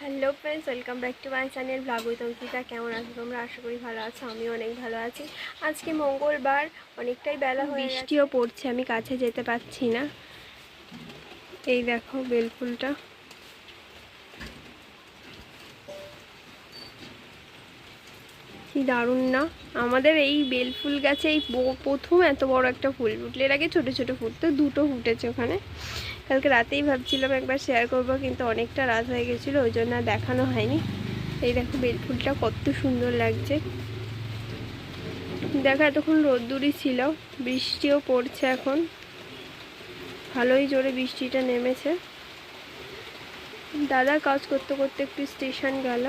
Hello friends welcome back to my channel blog with Ankita কেমন আছো তোমরা? আশা করি ভালো আছো আমি অনেক ভালো আছি। আজকে মঙ্গলবার, অনেকটাই বেলা বৃষ্টিও পড়ছে, আমি কাছে যেতে পারছি না। এই দেখো বেলফুলটা কি দারুণ না? আমাদের এই বেলফুল গাছে এই প্রথম এত বড় একটা ফুল ফুটলে, এর আগে ছোটো ছোটো ফুটতো দুটো ফুটেছে ওখানে। কালকে রাতেই ভাবছিলাম একবার শেয়ার করব, কিন্তু অনেকটা রাত হয়ে গেছিল, ওই জন্য দেখানো হয়নি। এই দেখো বেলফুলটা কত সুন্দর লাগছে। দেখো এতক্ষণ রোদ্দুরই ছিল, বৃষ্টিও পড়ছে এখন। ভালোই জোরে বৃষ্টিটা নেমেছে। দাদা কাজ করতে করতে একটু স্টেশন গেল,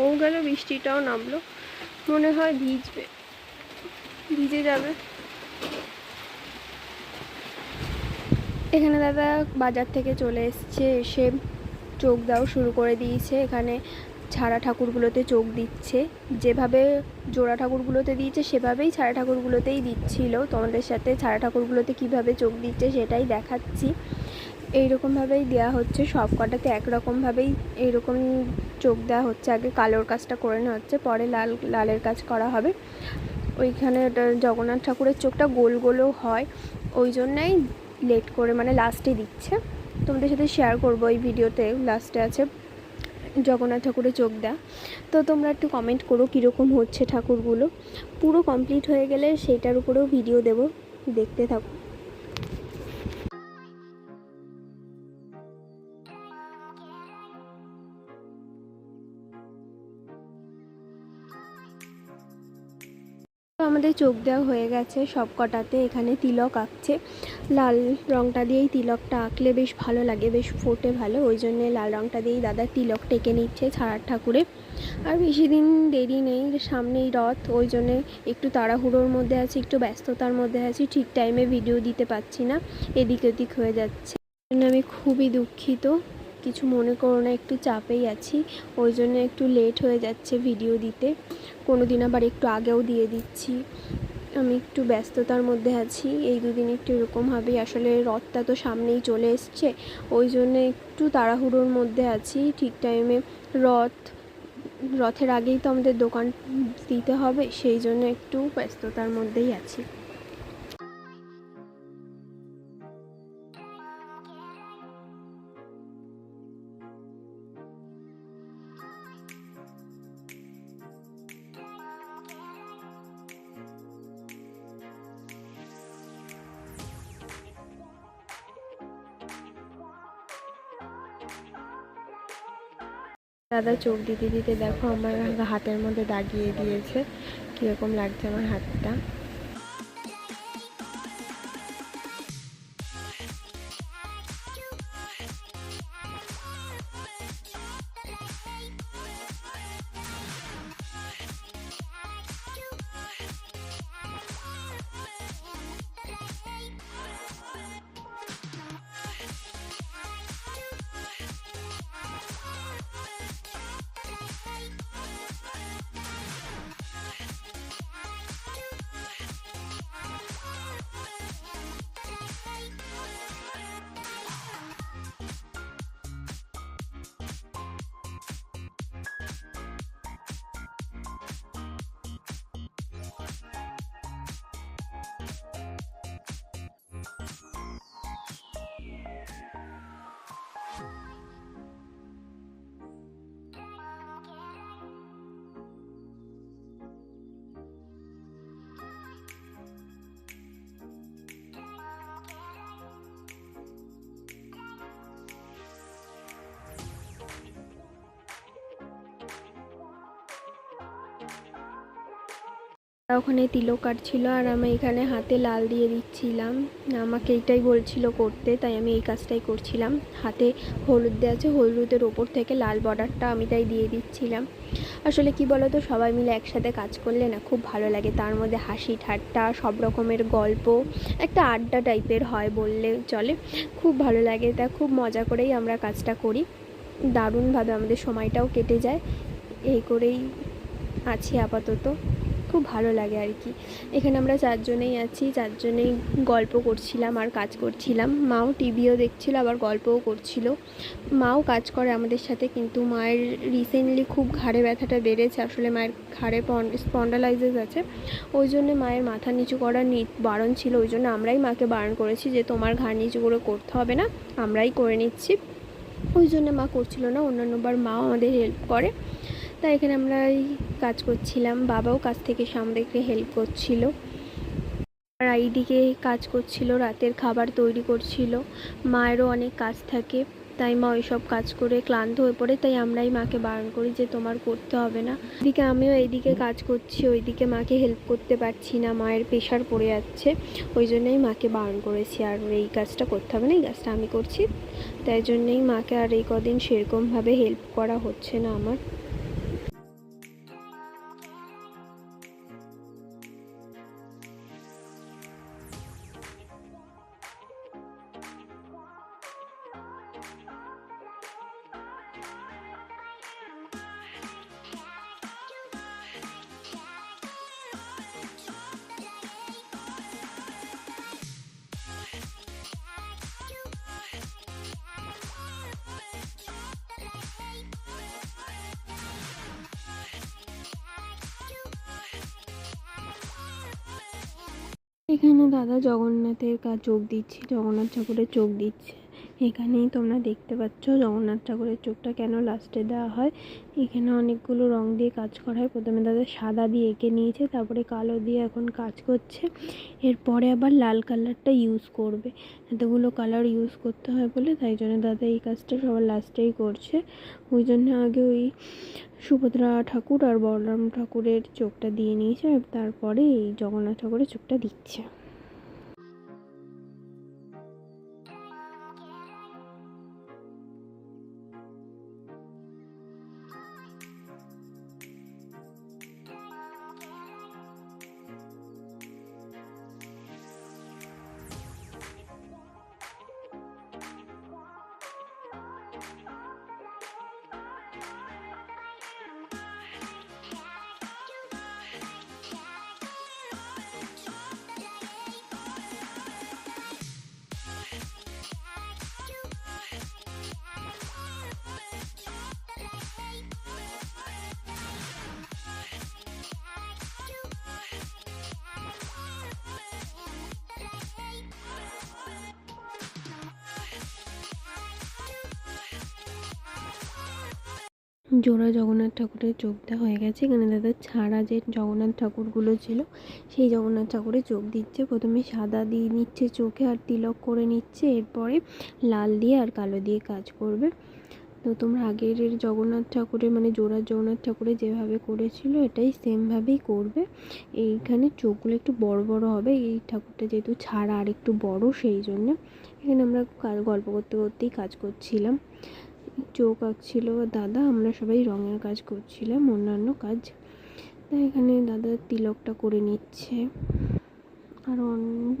ও গেল, বৃষ্টিটাও নামলো। মনে হয় ভিজবে। ভিজে যাবে। এখানে দাদা বাজার থেকে চলে এসছে, এসে চোখ দাও শুরু করে দিয়েছে। এখানে ছাড়া ঠাকুরগুলোতে চোখ দিচ্ছে। যেভাবে জোড়া ঠাকুরগুলোতে দিয়েছে, সেভাবেই ছাড়া ঠাকুরগুলোতেই দিচ্ছিল। তোমাদের সাথে ছাড়া ঠাকুরগুলোতে কীভাবে চোখ দিচ্ছে সেটাই দেখাচ্ছি। এইরকমভাবেই দেওয়া হচ্ছে সব কটাতে একরকমভাবেই এইরকম চোখ দেওয়া হচ্ছে। আগে কালোর কাজটা করে নেওয়া হচ্ছে, পরে লাল, লালের কাজ করা হবে। ওইখানে জগন্নাথ ঠাকুরের চোখটা গোল গোলও হয়, ওই জন্যই লেট করে মানে লাস্টে দিচ্ছে। তোমাদের সাথে শেয়ার করব এই ভিডিওতে লাস্টে আছে জগন্নাথ ঠাকুরের চোখ দেয়া। তো তোমরা একটু কমেন্ট করো কীরকম হচ্ছে ঠাকুরগুলো। পুরো কমপ্লিট হয়ে গেলে সেইটার উপরেও ভিডিও দেব। দেখতে থাকো। আমাদের চোখ দেওয়া হয়ে গেছে সব কটাতে এখানে তিলক আঁকছে। লাল রঙটা দিয়েই তিলকটা আঁকলে বেশ ভালো লাগে, বেশ ফোটে ভালো। ওই জন্যে লাল রঙটা দিয়েই দাদা তিলক টেকে নিচ্ছে ছাড়ার ঠাকুরে। আর বেশি দিন দেরি নেই, সামনেই রথ। ওই জন্যে একটু তাড়াহুড়োর মধ্যে আছি, একটু ব্যস্ততার মধ্যে আছি। ঠিক টাইমে ভিডিও দিতে পারছি না। এদিক ওদিক হয়ে যাচ্ছে। আমি খুবই দুঃখিত। কিছু মনে করো না, একটু চাপেই আছি, ওই জন্য একটু লেট হয়ে যাচ্ছে ভিডিও দিতে। কোনো দিন আবার একটু আগেও দিয়ে দিচ্ছি। আমি একটু ব্যস্ততার মধ্যে আছি, এই দুদিন একটু এরকমভাবেই আসলে রথটা তো সামনেই চলে এসছে, ওই জন্য একটু তাড়াহুড়োর মধ্যে আছি, ঠিক টাইমে রথ, রথের আগেই তো আমাদের দোকান দিতে হবে, সেই জন্য একটু ব্যস্ততার মধ্যেই আছি। দাদা চোখ দিতে দিতে দেখো আমার হাতের মধ্যে দাগিয়ে দিয়েছে। কীরকম লাগছে আমার হাতটা? ওখানে তিলক কাটছিল আর আমি এখানে হাতে লাল দিয়ে দিচ্ছিলাম। আমাকে এইটাই বলছিল করতে, তাই আমি এই কাজটাই করছিলাম। হাতে হলুদ দেওয়া আছে, হলুদের ওপর থেকে লাল বর্ডারটা আমি তাই দিয়ে দিচ্ছিলাম। আসলে কি বলো তো সবাই মিলে একসাথে কাজ করলে না খুব ভালো লাগে। তার মধ্যে হাসি, ঠাট্টা, সব রকমের গল্প, একটা আড্ডা টাইপের হয় বললে চলে। খুব ভালো লাগে, তা খুব মজা করেই আমরা কাজটা করি। দারুণভাবে আমাদের সময়টাও কেটে যায়। এই করেই আছি আপাতত। খুব ভালো লাগে আর কি। এখানে আমরা চারজনেই আছি, চারজনেই গল্প করছিলাম আর কাজ করছিলাম। মাও টিভিও দেখছিল, আবার গল্পও করছিল। মাও কাজ করে আমাদের সাথে, কিন্তু মায়ের রিসেন্টলি খুব ঘাড়ে ব্যথাটা বেড়েছে। আসলে মায়ের ঘাড়ে স্পন্ডালাইজেস আছে। ওই জন্য মায়ের মাথা নিচু করা বারণ ছিল। ওই জন্য আমরাই মাকে বারণ করেছি যে, তোমার ঘাড় নিচু করে করতে হবে না, আমরাই করে নিচ্ছি। ওই জন্য মা করছিল না। অন্যান্যবার মাও আমাদের হেল্প করে। তাই এখানে আমরা কাজ করছিলাম। বাবাও কাজ থেকে আমাদেরকে হেল্প করছিল। আর এইদিকে কাজ করছিল, রাতের খাবার তৈরি করছিল। মায়েরও অনেক কাজ থাকে, তাই মা ওইসব কাজ করে ক্লান্ত হয়ে পড়ে, তাই আমরাই মাকে বারণ করি যে তোমার করতে হবে না। এদিকে আমিও এইদিকে কাজ করছি, ওইদিকে মাকে হেল্প করতে পারছি না, মায়ের প্রেশার পড়ে যাচ্ছে। ওই জন্যই মাকে বারণ করেছি, আর এই কাজটা করতে হবে না, এই কাজটা আমি করছি। তাই জন্যই মাকে আর এই কদিন সেরকমভাবে হেল্প করা হচ্ছে না আমার। এখানে দাদা জগন্নাথের কাজ চোখ দিচ্ছে জগন্নাথ ঠাকুরের চোখ দিচ্ছে। এখানেই তোমরা দেখতে পাচ্ছ জগন্নাথ ঠাকুরের চোখটা কেন লাস্টে দেওয়া হয়। এখানে অনেকগুলো রং দিয়ে কাজ করা হয়। প্রথমে দাদা সাদা দিয়ে এঁকে নিয়েছে, তারপরে কালো দিয়ে এখন কাজ করছে। এরপরে আবার লাল কালারটা ইউজ করবে। এতগুলো কালার ইউজ করতে হয় বলে তাই জন্য দাদা এই কাজটা সবার লাস্টেই করছে। ওই জন্য আগে ওই সুভদ্রা ঠাকুর আর বলরাম ঠাকুরের চোখটা দিয়ে নিয়েছে তারপরে এই জগন্নাথ ঠাকুরের চোখটা দিচ্ছে। জোড়া জগন্নাথ ঠাকুরের চোখ দেওয়া হয়ে গেছে। এখানে দাদা ছাড়া যে জগন্নাথ ঠাকুরগুলো ছিল, সেই জগন্নাথ ঠাকুরের চোখ দিচ্ছে। প্রথমে সাদা দিয়ে নিচ্ছে চোখে আর তিলক করে নিচ্ছে। এরপরে লাল দিয়ে আর কালো দিয়ে কাজ করবে। তো তোমরা আগের জগন্নাথ ঠাকুরের মানে জোড়া জগন্নাথ ঠাকুরের যেভাবে করেছিল, এটাই সেমভাবেই করবে। এইখানে চোখগুলো একটু বড় বড় হবে। এই ঠাকুরটা যেহেতু ছাড়া আর একটু বড়, সেই জন্য এখানে আমরা গল্প করতে করতেই কাজ করছিলাম। চোখ আঁকছিল। দাদা, আমরা সবাই রঙের কাজ করছিলাম, অন্যান্য কাজ। তাই এখানে দাদা তিলকটা করে নিচ্ছে। আর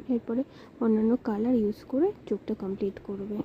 এরপরে অন্যান্য কালার ইউজ করে চোখটা কমপ্লিট করবে।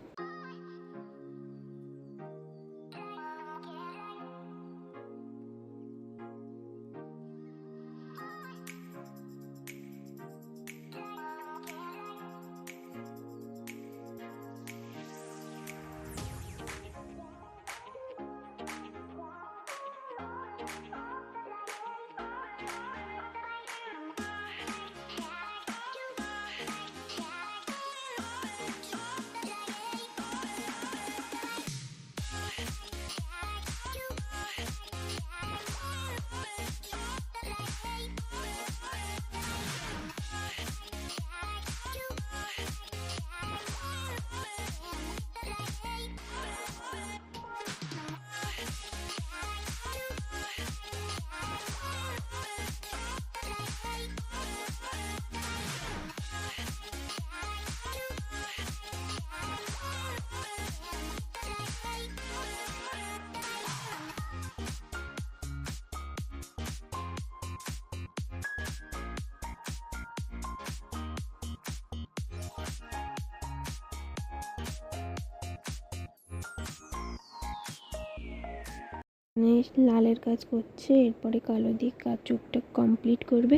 লালের কাজ করছে, এরপরে কালো দিক কাজ চোখটা কমপ্লিট করবে।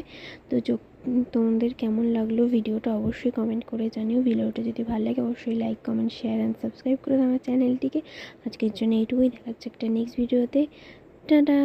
তো চোখ, তোমাদের কেমন লাগল ভিডিওটা অবশ্যই কমেন্ট করে জানিও। ভিডিওটা যদি ভালো লাগে, অবশ্যই like comment share and subscribe করে আমার চ্যানেলটিকে আজকের জন্য এইটুকুই। দেখাচ্ছে একটা নেক্সট ভিডিওতে টাটা!